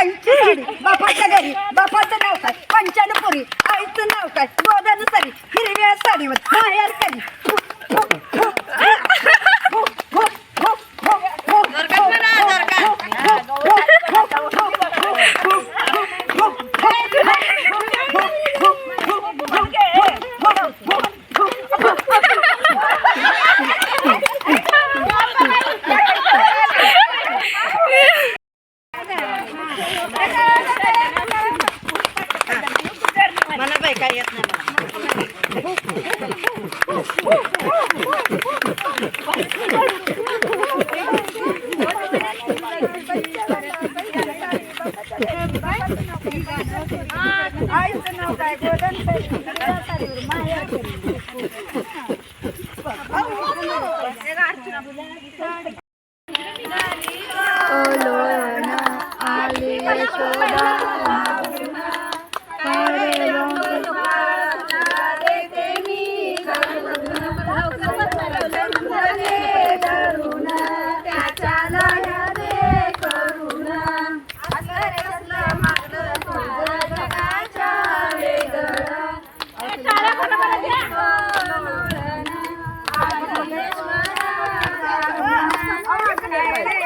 आईची साडी बापाच्या घरी बापाचं नाव काय? पंचानपुरी आईचं नाव काय? गोदान साडी हिरव्या साडीवर माहेर करी आईचं नाव काय गोदान साडी हिरव्या साडीवर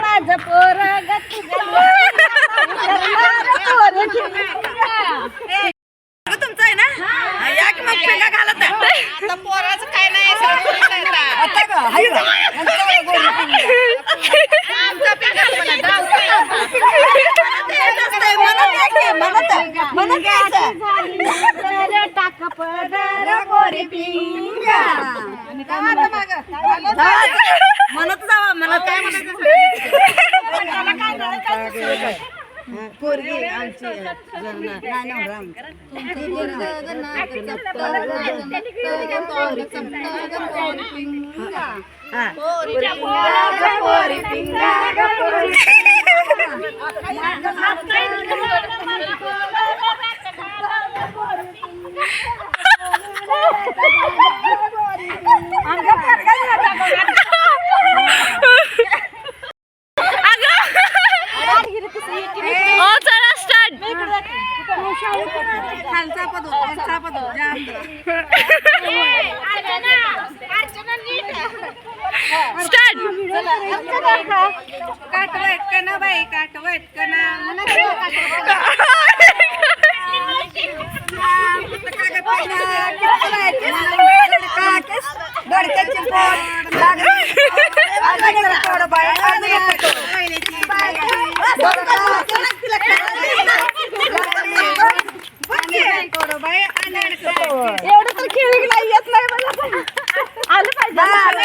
माझं पोरग तुमचं आहे ना या की मग पिंगा घालत आता पोराचं काय नाही म्हणत म्हणत यायचे, टाक पदर गोरी पिंगा. म्हणत जावा म्हणत काय पोरगी आमची. पोरी पिंगा ग पोरी खालचा कना बाई काटवट कना गडक्याची पोट थोडं बाय एवढं तर खेळ नाही येत नाही मला आलं पाहिजे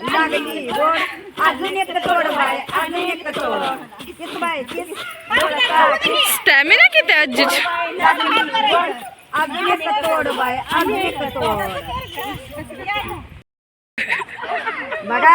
अजून एक तोड बाय अजून एक तोड. किस बाय किस स्टॅमिना किती आजीची? अजून एक तोड बाय अजून एक तोड. बघा.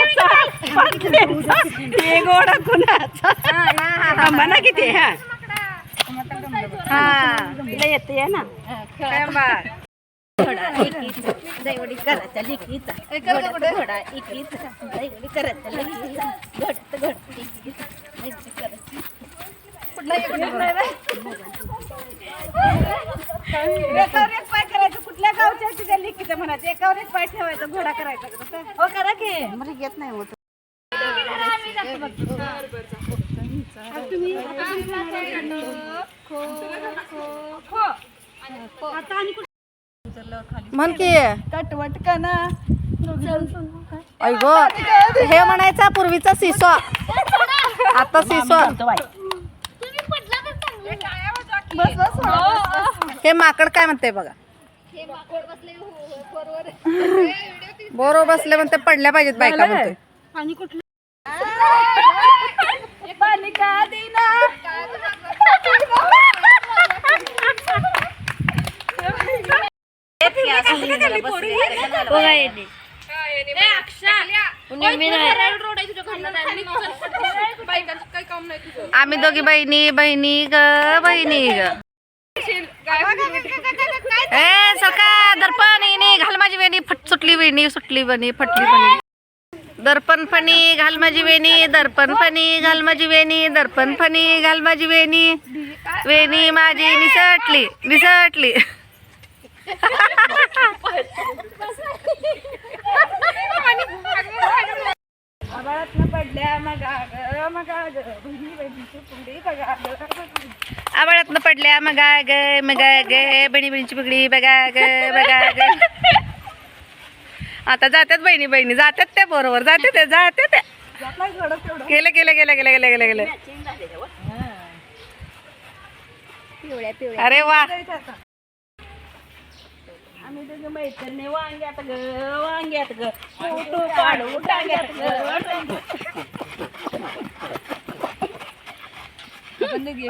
सायल्या म्हणा किती हा हा तिला येते ना दैवडी करायचा लिखीचा घोडा इकीचा दैवडी करायचा लिखीचा घडत घडत एकावर एक पाय करायचं कुठल्या गावच्या तिच्या लिखीचं म्हणायचं एकावर एक पाय ठेवायचा घोडा करायचा? हो करा की मला येत नाही होत म्हण की. कटवट कना ऐगो हे म्हणायचा पूर्वीचा सिसो. आता सिसो. बस बस हे माकड काय म्हणते बघा. बरोबर बसले म्हणते पडल्या पाहिजेत बायका म्हणते. बालिका आम्ही दोघी बहिणी बहिणी ग बहिणी ग. ए दर्पण येणे घाल माझी वेणी. फट सुटली वेणी सुटली बनी फटली बनी दर्पण फणी घाल माझी वेणी. दर्पण फणी घाल माझी वेणी. दर्पण फणी घाल माझी वेणी. वेणी माझी निसटली निसटली. आबाळातनं पडल्या मगा ग मगा ग बहिणी बहिणीची पगडी बघा ग बघा ग आता जातात बहिणी बहिणी. जातात त्या बरोबर जाते ते जाते. गेले गेले गेले गेले गेले गेले गेले. अरे वा. आम्ही तुझ्या मैत्रिणी. वांग्यात ग वांग्यात ग. फोटो काढू टांग्यात ग. घे.